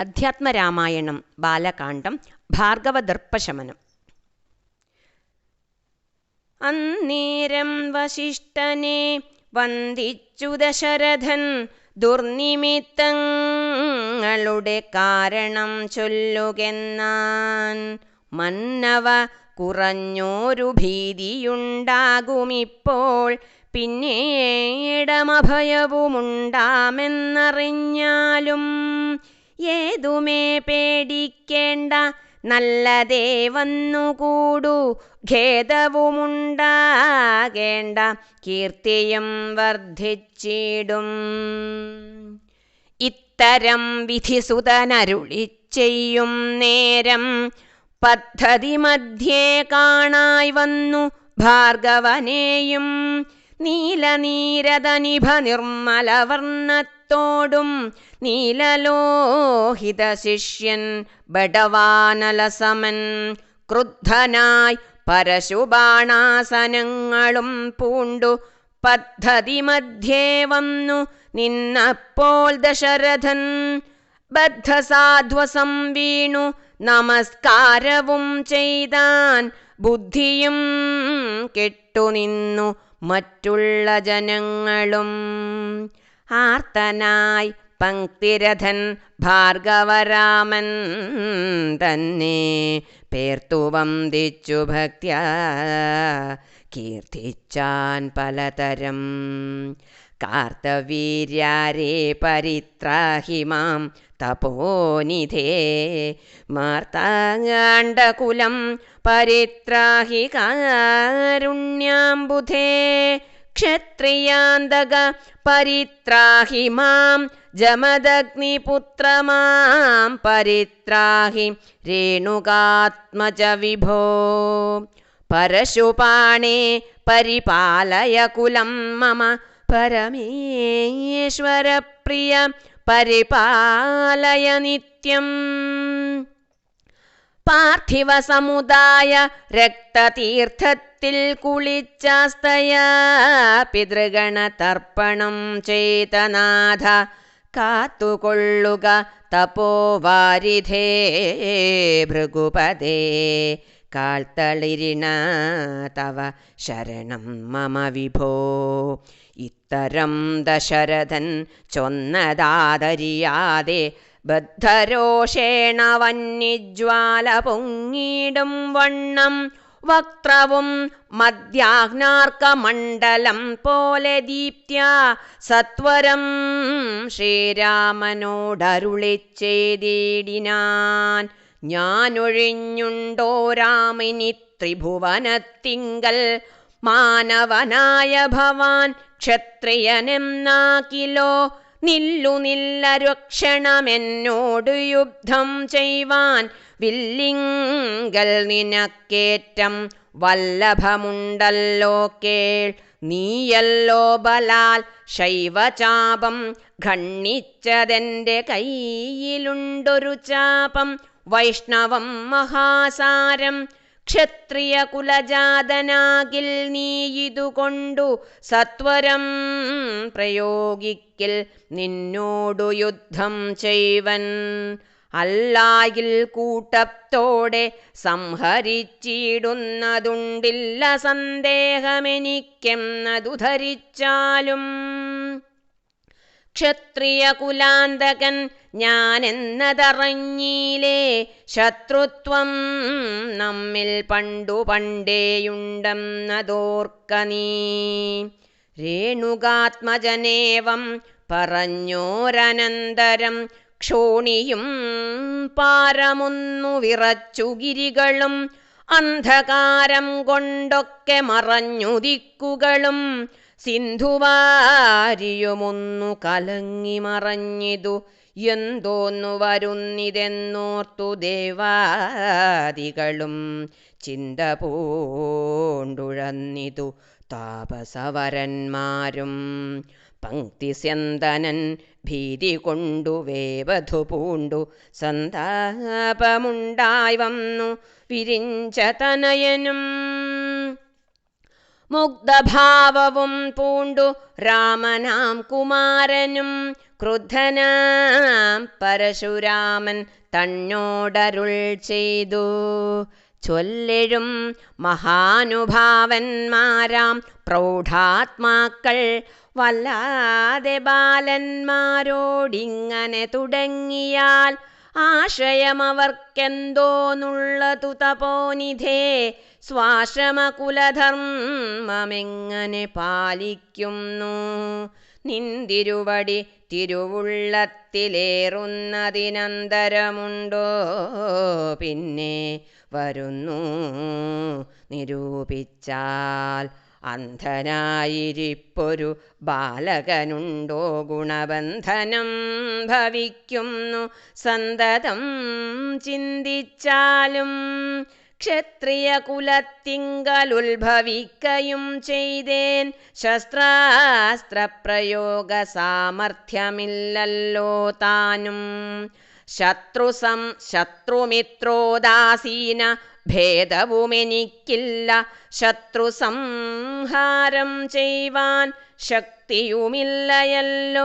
അധ്യാത്മരാമായണം ബാലകാണ്ഡം ഭാർഗവദർപ്പശമനം. അന്നേരം വശിഷ്ഠനെ വന്ദിച്ചു ദശരഥൻ ദുർനിമിത്തങ്ങളുടെ കാരണം ചൊല്ലുകെന്നാൻ മന്നവ കുറഞ്ഞോരു ഭീതിയുണ്ടാകുമിപ്പോൾ പിന്നീടമഭയവുമുണ്ടാമെന്നറിഞ്ഞാലും ഏതുമേ പേടിക്കേണ്ട? നല്ലതേ വന്നുകൂടു. ഖേദവുമുണ്ടാകേണ്ട. കീർത്തിയും വർദ്ധിച്ചിടും. ഇത്തരം വിധിസുതനരുളി ചെയ്യും നേരം. പദ്ധതി മധ്യേ കാണായി വന്നു ഭാർഗവനെയും. നീലനീരതനിഭ നിർമ്മലവർണത്തോടും നീലലോഹിത ശിഷ്യൻ ബടവാനലസമൻ. ക്രുദ്ധനായി പരശുബാണാസനങ്ങളും പൂണ്ടു. പദ്ധതി മധ്യേ വന്നു നിന്നപ്പോൾ ദശരഥൻ. ബദ്ധസാധ്വസം വീണു. നമസ്കാരവും ചെയ്താൻ ബുദ്ധിയും കെട്ടുനിന്നു മറ്റുള്ള ജനങ്ങളും. ആർത്തനായി പങ്ക്തിരഥൻ ഭാർഗവരാമൻ തന്നെ പേർത്തു വന്ദിച്ചു ഭക്ത്യ കീർത്തിച്ചാൻ പലതരം. കാർത്തവീര്യാരേ പരിത്രാഹി മാം തപോനിധേ മാർത്താണ്ഡകുലം പരിത്രാഹി കാരുണ്യാംബുധേ क्षत्रियान्दग परित्राहि मां जमदग्निपुत्र मां परित्राहि रेणुकात्मज विभो। परशुपाणे परिपालय कुलं मम परमेश्वरप्रिय परिपालय नित्यम्। പാർത്ഥിവ സമുദായ രക്തതീർത്ഥത്തിൽ കുളിച്ചാസ്തയ. പിതൃഗണ തർപ്പണം ചേതനാഥ കാത്തുകൊള്ളുക തപോവാരിധേ. ഭൃഗുപദേ കാൽത്തളിരിണ തവ ശരണം മമ വിഭോ. ഇത്തരം ദശരഥൻ ചൊന്നതാദരിയാതെ ബദ്ധരോഷേണ വന്യജ്വാല പൊങ്ങിടും വണ്ണം വക്ത്രവും മദ്യാഗ്നാർക്കമണ്ഡലം പോലെ ദീപ്ത്യാ സത്വരം ശ്രീരാമനോടരുളി ചെയ്തിടിനാൻ. ഞാനൊഴിഞ്ഞുണ്ടോ രാമിനി ത്രിഭുവനത്തിങ്കൽ മാനവനായ ഭവാൻ ക്ഷത്രിയനെന്നാക്കിലോ നില്ലു നില്ലരക്ഷണമെന്നോട് യുദ്ധം ചെയ്യുവാൻ വില്ലിങ്കൽ നിനക്കേറ്റം വല്ലഭമുണ്ടല്ലോ കേൾ. നീയല്ലോ ബലാൽ ശൈവചാപം ഖണ്ണിച്ചതെന്റെ കയ്യിലുണ്ടൊരു ചാപം വൈഷ്ണവം മഹാസാരം ക്ഷത്രിയ കുലജാതനാകിൽ നീ ഇതുകൊണ്ടു സത്വരം പ്രയോഗിക്കിൽ. നിന്നോടു യുദ്ധം ചെയ്വൻ അല്ലായിൽ കൂട്ടത്തോടെ സംഹരിച്ചിടുന്നതുണ്ടില്ല സന്ദേഹമെനിക്കെന്നതു ധരിച്ചാലും ക്ഷത്രിയ കുലാന്തകൻ ഞാനെന്നതറിഞ്ഞീലേ. ശത്രുത്വം നമ്മിൽ പണ്ടു പണ്ടേയുണ്ടെന്നതോർക്ക നീ. രേണുകാത്മജനേവം പറഞ്ഞോരനന്തരം ക്ഷോണിയും പാരമൊന്നു വിറച്ചു ഗിരികളും അന്ധകാരം കൊണ്ടൊക്കെ മറഞ്ഞു ദിക്കുകളും സിന്ധുവാരിയുമൊന്നു കലങ്ങി മറഞ്ഞിതു എന്തോന്നു വരുന്നിതെന്നോർത്തു ദേവാദികളും ചിന്ത പൂണ്ടുഴന്നിതു. താപസവരന്മാരും പങ്ക്തിസ്യന്തനൻ ഭീതി കൊണ്ടു വേവധു പൂണ്ടു. സന്താപമുണ്ടായി വന്നു വിരിഞ്ച തനയനും മുഗ്ധഭാവവും പൂണ്ടു രാമനാം കുമാരനും ക്രുദ്ധനാം പരശുരാമൻ തന്നോടരുൾ ചെയ്തു. ചൊല്ലിഴും മഹാനുഭാവന്മാരാം പ്രൗഢാത്മാക്കൾ വല്ലാതെ ബാലന്മാരോടിങ്ങനെ തുടങ്ങിയാൽ ആശയമവർക്കെന്തോന്നുള്ളതു തപോനിധേ? സ്വാശ്രമകുലധർമ്മമെങ്ങനെ പാലിക്കുന്നു? നിന്തിരുവടി തിരുവുള്ളത്തിലേറുന്നതിനന്തരമുണ്ടോ? പിന്നെ വരുന്നു നിരൂപിച്ചാൽ അന്ധനായിരിപ്പൊരു ബാലകനുണ്ടോ ഗുണബന്ധനം ഭവിക്കുന്നു. സന്തതം ചിന്തിച്ചാലും ക്ഷത്രിയ കുലത്തിങ്കലുത്ഭവിക്കയും ചെയ്തേൻ. ശസ്ത്രാസ്ത്രപ്രയോഗ സാമർഥ്യമില്ലല്ലോ താനും. ശത്രുസം ശത്രുമിത്രോദാസീന ഭേദവുമെനിക്കില്ല. ശത്രു സംഹാരം ചെയ്യുവാൻ ശക്തിയുമില്ലയല്ലോ.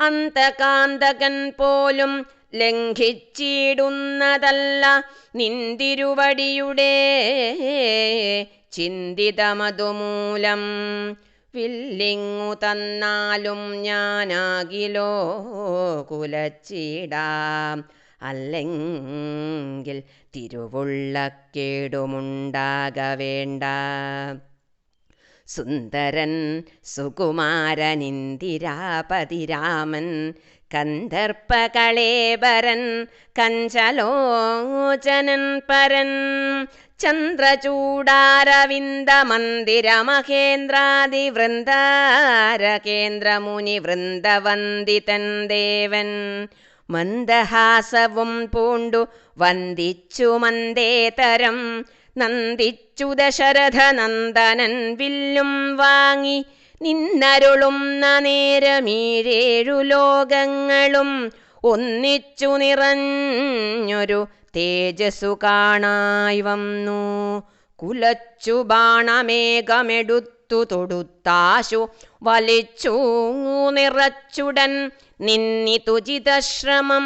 അന്തകാന്തകൻ പോലും ലംഘിച്ചിടുന്നതല്ല നിന്തിരുവടിയുടെ ചിന്തിതമതുമൂലം. വില്ലിങ്ങു തന്നാലും ഞാനാകിലോ കുലച്ചിടാം. അല്ലെങ്കിൽ തിരുവുള്ളക്കേടുമുണ്ടാകവേണ്ട. സുന്ദരൻ സുകുമാരനിന്ദിരാപതിരാമൻ കന്ദർപ്പകളേബരൻ കഞ്ചലോചനൻ പരൻ ചന്ദ്രചൂടാരവിന്ദ മന്ദിര മഹേന്ദ്രാദി വൃന്ദാര കേന്ദ്രമുനി വൃന്ദവന്ദിതൻ ദേവൻ മന്ദഹാസവും പൂണ്ടു വന്ദിച്ചു മന്ദേതരം. നന്ദിച്ചു ദശരഥ നന്ദനൻ വില്ലും വാങ്ങി നിന്നരുളും നേരമീഴേഴു ലോകങ്ങളും. ഒന്നിച്ചു നിറഞ്ഞൊരു തേജസ്സു കാണായി വന്നു. കുലച്ചു ബാണമേകമെടുത്തു തൊടുത്താശു വലിച്ചു നിറച്ചുടൻ നിന്നിതുചിതശ്രമം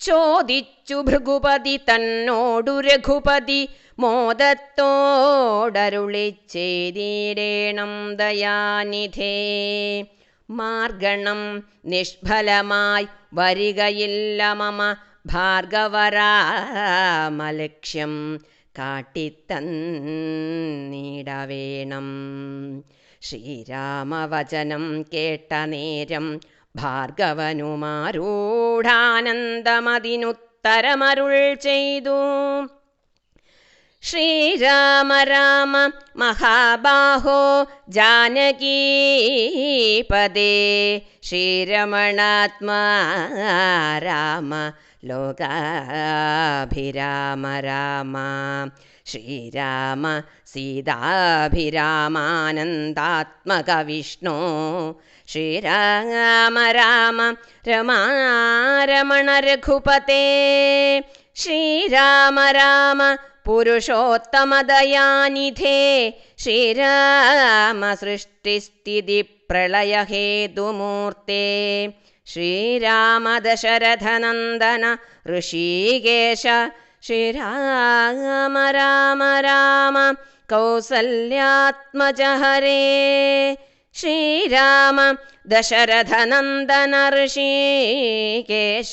ചോദിച്ചു ഭൃഗുപതി തന്നോടു രഘുപതി മോദത്തോടരുളി ചെയ്തിടേണം ദയാനിധേ. മാർഗണം നിഷ്ഫലമായി വരികയില്ല മമ ഭാർഗവരാമലക്ഷ്യം കാട്ടിത്തന്നീടവേണം. ശ്രീരാമവചനം കേട്ട നേരം ഭാർഗവനുമാരൂഢാനന്ദമതിനുത്തരമരുൾ ചെയ്തു. ശ്രീരാമ രാമ മഹാബാഹോ ജാനകീപദേ ശ്രീരമണാത്മാ രാമ लोकाभिराम राम। श्रीराम सीताभिरामानन्दात्मकविष्णो। श्रीराम राम रमारमण रघुपते श्रीराम राम पुरुषोत्तमदयानिधे। श्रीराम सृष्टिस्थितिप्रलयहेतुमूर्ते। श्रीराम दशरथनन्दन ऋषी श्रीराम राम राम कौसल्यात्मज हरे श्रीराम दशरथनन्दन ऋषिकेश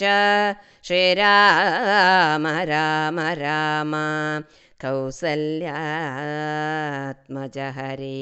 श्रीराम राम राम कौसल्यात्मज हरे